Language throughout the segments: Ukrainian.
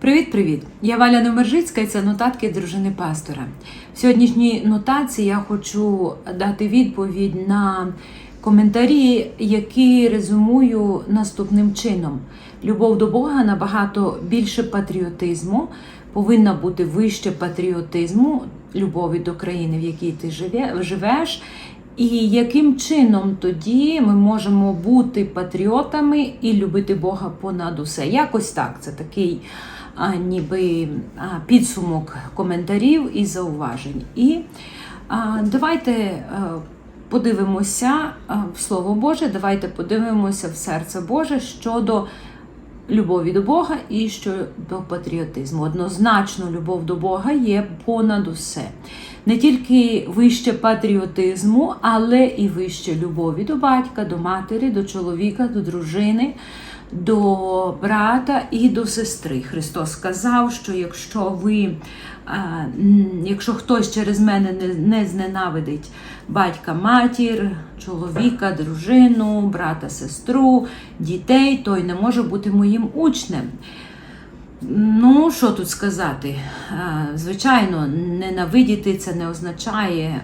Привіт-привіт! Я Валя Номержицька і це нотатки дружини пастора. В сьогоднішній нотації я хочу дати відповідь на коментарі, які резюмую наступним чином: любов до Бога набагато більше патріотизму, повинна бути вище патріотизму, любові до країни, в якій ти живеш. І яким чином тоді ми можемо бути патріотами і любити Бога понад усе? Якось так. Це такий ніби підсумок коментарів і зауважень. І давайте подивимося в Слово Боже, давайте подивимося в серце Боже щодо любові до Бога і щодо патріотизму. Однозначно, любов до Бога є понад усе. Не тільки вище патріотизму, але і вище любові до батька, до матері, до чоловіка, до дружини, до брата і до сестри. Христос сказав, що якщо ви, якщо хтось через мене не, не зненавидить батька, матір, чоловіка, дружину, брата, сестру, дітей, той не може бути моїм учнем. Ну, що тут сказати? Звичайно, ненавидіти це не означає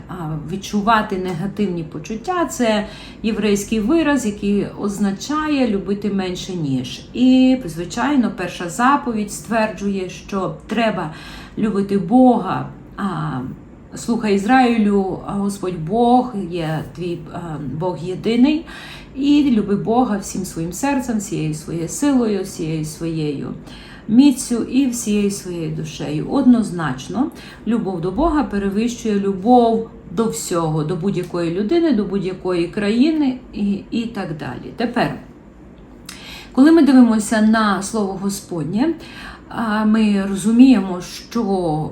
відчувати негативні почуття. Це єврейський вираз, який означає любити менше ніж. І, звичайно, перша заповідь стверджує, що треба любити Бога. Слухай Ізраїлю, Господь Бог є твій Бог єдиний, і люби Бога всім своїм серцем, всією своєю силою, всією своєю міцю і всією своєю душею. Однозначно, любов до Бога перевищує любов до всього, до будь-якої людини, до будь-якої країни і, і так далі. Тепер, коли ми дивимося на слово Господнє, ми розуміємо, що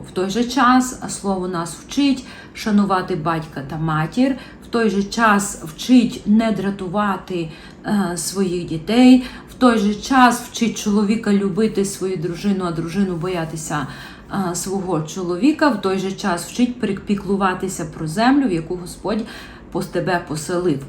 в той же час слово нас вчить шанувати батька та матір, в той же час вчить не дратувати е, своїх дітей, той же час вчить чоловіка любити свою дружину, а дружину боятися а, свого чоловіка, в той же час вчить припіклуватися про землю, в яку Господь по тебе поселив.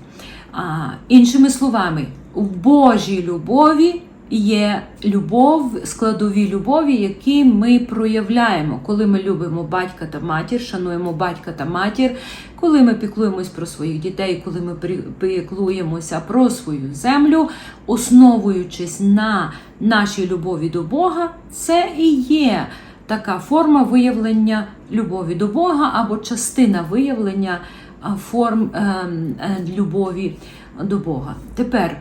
А, іншими словами, в Божій любові є любов, складові любові, які ми проявляємо, коли ми любимо батька та матір, шануємо батька та матір, коли ми піклуємось про своїх дітей, коли ми піклуємося про свою землю, основуючись на нашій любові до Бога, це і є така форма виявлення любові до Бога або частина виявлення форм ем, е, любові до Бога. Тепер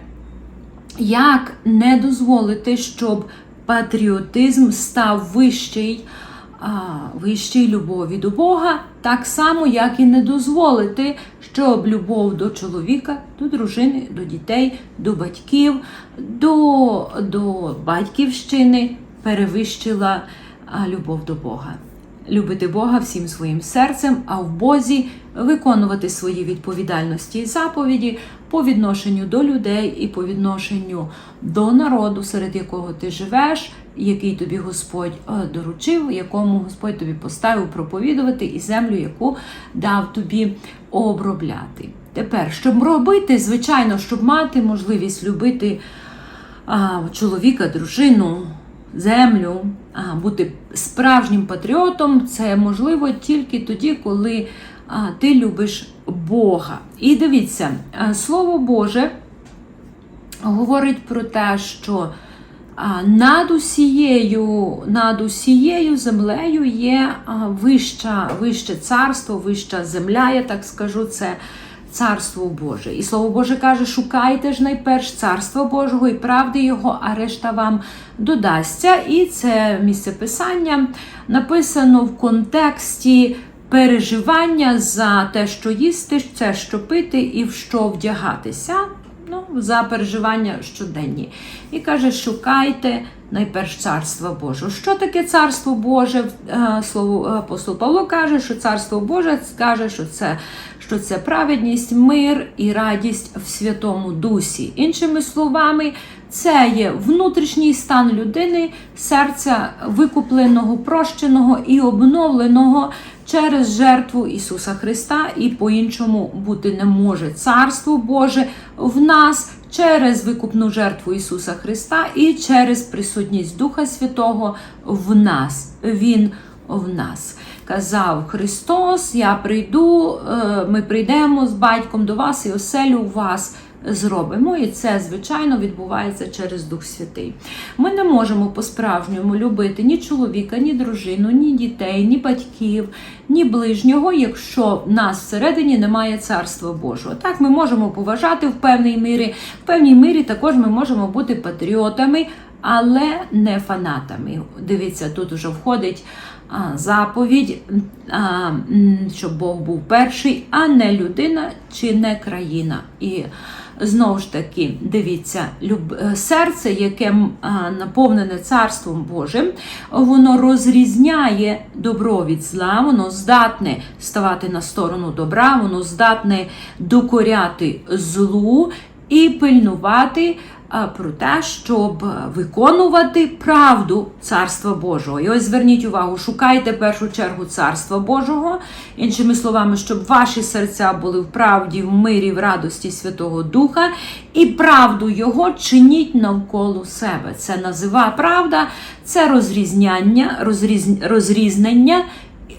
як не дозволити, щоб патріотизм став вищий, вищий любові до Бога, так само, як і не дозволити, щоб любов до чоловіка, до дружини, до дітей, до батьків, до, до батьківщини перевищила любов до Бога. Любити Бога всім своїм серцем, а в Бозі виконувати свої відповідальності і заповіді по відношенню до людей і по відношенню до народу, серед якого ти живеш, який тобі Господь е, доручив, якому Господь тобі поставив проповідувати, і землю, яку дав тобі обробляти. Тепер, щоб робити, звичайно, щоб мати можливість любити а, чоловіка, дружину, землю, а, бути справжнім патріотом, це можливо тільки тоді, коли а, ти любиш Бога. І дивіться, Слово Боже говорить про те, що над усією, над усією землею є вища, вище царство, вища земля, я так скажу, це царство Боже. І Слово Боже каже: шукайте ж найперш царства Божого і правди Його, а решта вам додасться. І це місце писання написано в контексті переживання за те, що їсти, це що пити і в що вдягатися. Ну, за переживання щоденні. І каже, шукайте найперш царства Божого. Що таке царство Боже? Е, Слово апостол Павло каже, що царство Боже каже, що це, що це праведність, мир і радість в Святому Дусі. Іншими словами, це є внутрішній стан людини, серця викупленого, прощеного і обновленого через жертву Ісуса Христа, і по-іншому бути не може. Царство Боже в нас через викупну жертву Ісуса Христа і через присутність Духа Святого в нас. Він в нас. Казав Христос: Я прийду, е, ми прийдемо з батьком до вас і оселю вас зробимо. І це, звичайно, відбувається через Дух Святий. Ми не можемо по-справжньому любити ні чоловіка, ні дружину, ні дітей, ні батьків, ні ближнього, якщо в нас всередині немає царства Божого. Так, ми можемо поважати в певній мірі, в певній мірі також ми можемо бути патріотами. Але не фанатами. Дивіться, тут вже входить а, заповідь, а, щоб Бог був перший, а не людина чи не країна. І знову ж таки, дивіться, е, серце, яке наповнене Царством Божим, воно розрізняє добро від зла, воно здатне ставати на сторону добра, воно здатне докоряти злу і пильнувати про те, щоб е, виконувати правду Царства Божого. І ось зверніть увагу, шукайте в першу чергу Царства Божого, іншими словами, щоб ваші серця були в правді, в мирі, в радості Святого Духа, і правду Його чиніть навколо себе. Це назива правда, це розрізняння, розріз... розрізнення.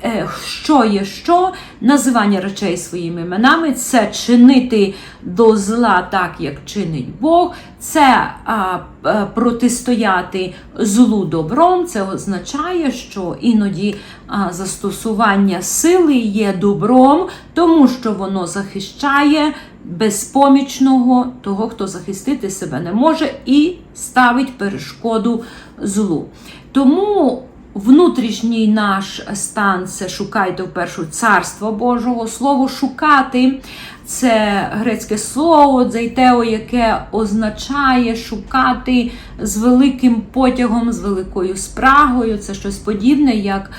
Е, Що є що, називання речей своїми іменами, це чинити до зла так, як чинить Бог, це а, е, протистояти злу добром. Це означає, що іноді а, застосування сили є добром, тому що воно захищає безпомічного того, хто захистити себе не може, і ставить перешкоду злу. Тому внутрішній наш стан це шукайте вперше царство Божого. Слово шукати це грецьке слово дзейтео, яке означає шукати з великим потягом, з великою спрагою. Це щось подібне, як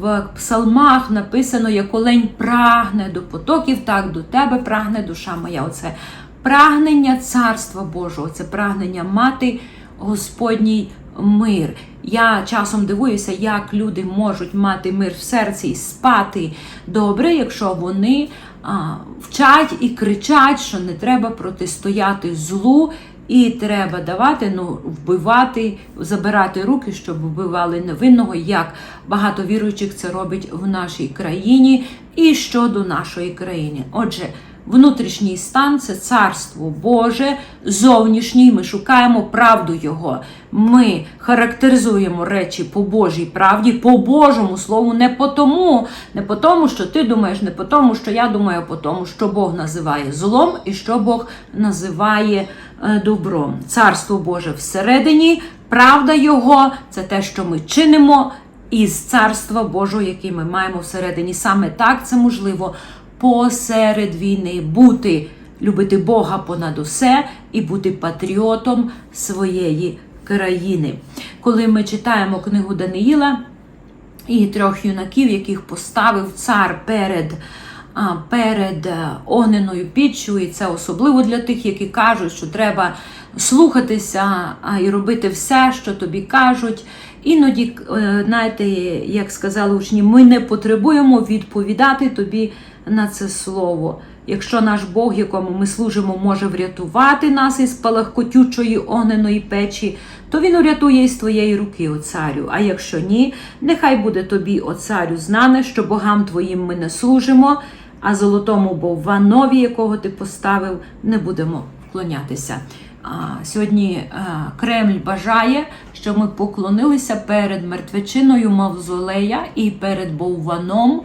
в псалмах написано, як олень прагне до потоків, так до тебе прагне душа моя. Оце прагнення царства Божого, це прагнення мати Господній мир. Я часом дивуюся, як люди можуть мати мир в серці і спати добре, якщо вони а, вчать і кричать, що не треба протистояти злу. І треба давати, ну, вбивати, забирати руки, щоб вбивали невинного, як багато віруючих це робить в нашій країні і щодо нашої країни. Отже, внутрішній стан це царство Боже, зовнішній. Ми шукаємо правду Його. Ми характеризуємо речі по Божій правді, по Божому слову, не по тому, не по тому, що ти думаєш, не по тому, що я думаю, а по тому, що Бог називає злом і що Бог називає е, добром. Царство Боже всередині, правда Його це те, що ми чинимо із царства Божого, яке ми маємо всередині. Саме так це можливо посеред війни бути, любити Бога понад усе і бути патріотом своєї країни. Коли ми читаємо книгу Даниїла і трьох юнаків, яких поставив цар перед. Перед е, огненою піччю, і це особливо для тих, які кажуть, що треба слухатися і робити все, що тобі кажуть. Іноді, е, знаєте, як сказали учні, ми не потребуємо відповідати тобі на це слово. Якщо наш Бог, якому ми служимо, може врятувати нас із палахкотючої огненої печі, то він урятує із твоєї руки, о царю. А якщо ні, нехай буде тобі, о царю, знане, що богам твоїм ми не служимо, а золотому Бовванові, якого ти поставив, не будемо вклонятися. Сьогодні а, Кремль бажає, щоб ми поклонилися перед мертвечиною Мавзолея і перед Бовваном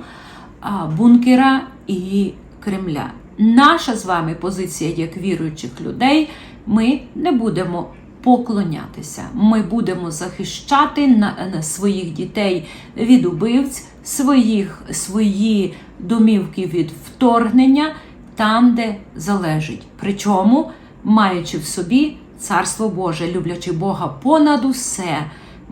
бункера і Кремля. Наша з вами позиція як віруючих людей, ми не будемо поклонятися. Ми будемо захищати на, на своїх дітей від убивць, своїх, свої домівки від вторгнення там, де залежить. Причому, маючи в собі царство Боже, люблячи Бога понад усе,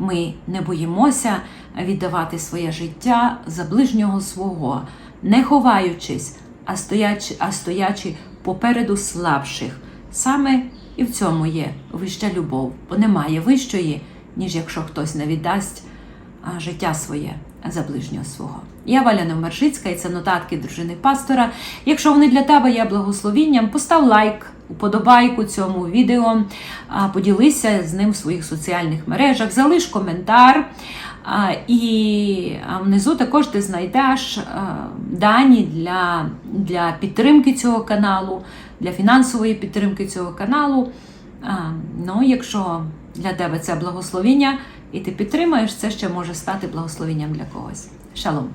ми не боїмося віддавати своє життя за ближнього свого, не ховаючись, а стоячи, а стоячи попереду слабших. Саме і в цьому є вища любов, бо немає вищої, ніж якщо хтось не віддасть життя своє за ближнього свого. Я Валя Номержицька, і це нотатки дружини пастора. Якщо вони для тебе є благословінням, постав лайк, уподобайку цьому відео, поділися з ним в своїх соціальних мережах, залиш коментар. І внизу також ти знайдеш дані для, для підтримки цього каналу, для фінансової підтримки цього каналу. Ну, якщо для тебе це благословіння, і ти підтримаєш, це ще може стати благословенням для когось. Шалом!